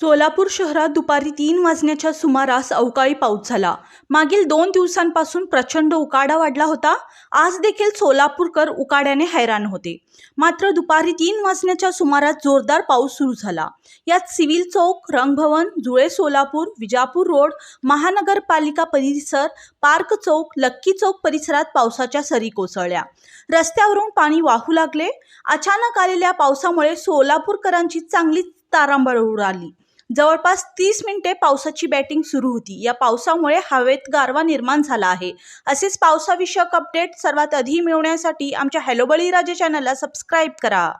सोलापूर शहरात दुपारी तीन वाजण्याच्या सुमारास अवकाळी पाऊस झाला. मागील दोन दिवसांपासून प्रचंड उकाडा वाढला होता. आज देखील सोलापूरकर उकाड्याने हैराण होते. मात्र दुपारी तीन वाजण्याच्या सुमारास जोरदार पाऊस सुरू झाला. यात सिव्हिल चौक रंगभवन जुळे सोलापूर विजापूर रोड महानगरपालिका परिसर पार्क चौक लक्की चौक परिसरात पावसाच्या सरी कोसळल्या. रस्त्यावरून पाणी वाहू लागले. अचानक आलेल्या पावसामुळे सोलापूरकरांची चांगलीच तारांबळ उडाली. जवळपास तीस मिनिटे पावसाची बॅटिंग सुरू होती. या पावसामुळे हवेत गारवा निर्माण झाला आहे. असेच पावसाविषयक अपडेट सर्वात आधी मिळवण्यासाठी आमच्या हॅलो राजे चॅनलला सबस्क्राईब करा.